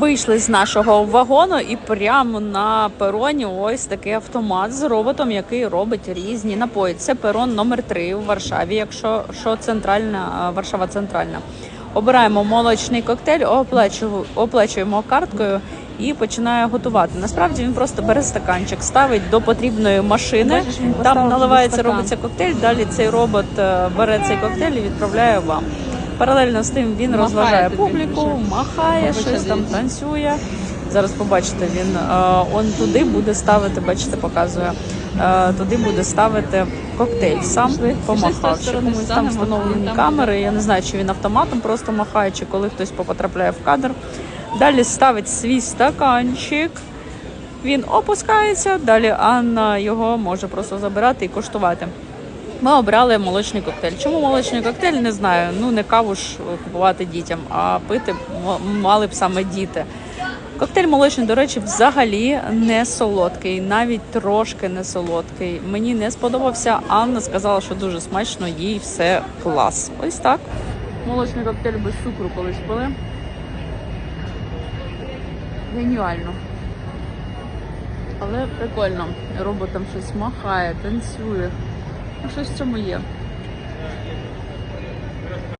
Вийшли з нашого вагону і прямо на пероні ось такий автомат з роботом, який робить різні напої. Це перон номер 3 у Варшаві, якщо що центральна Варшава центральна. Обираємо молочний коктейль, оплачуємо, оплачуємо карткою і починає готувати. Насправді він просто бере стаканчик, ставить до потрібної машини. Там наливається, робиться коктейль. Далі цей робот е, бере цей коктейль і відправляє вам. Паралельно з тим він розважає публіку, махає щось там, танцює. Зараз побачите, він е, он туди буде ставити, бачите, показує. е, Туди буде ставити коктейль. Сам помахав. Ще комусь там встановлені камери. Я не знаю, чи він автоматом просто махає, чи коли хтось потрапляє в кадр. Далі ставить свій стаканчик. Він опускається, далі Анна його може просто забирати і коштувати. Ми обрали молочний коктейль. Чому молочний коктейль? Не знаю. Ну не каву ж купувати дітям, а пити мали б саме діти. Коктейль молочний, до речі, взагалі не солодкий, навіть трошки не солодкий. Мені не сподобався. Анна сказала, що дуже смачно, їй все клас. Ось так. Молочний коктейль без цукру колись пили. Геніально. Але прикольно. Робот там щось махає, танцює. Ну, щось в цьому є.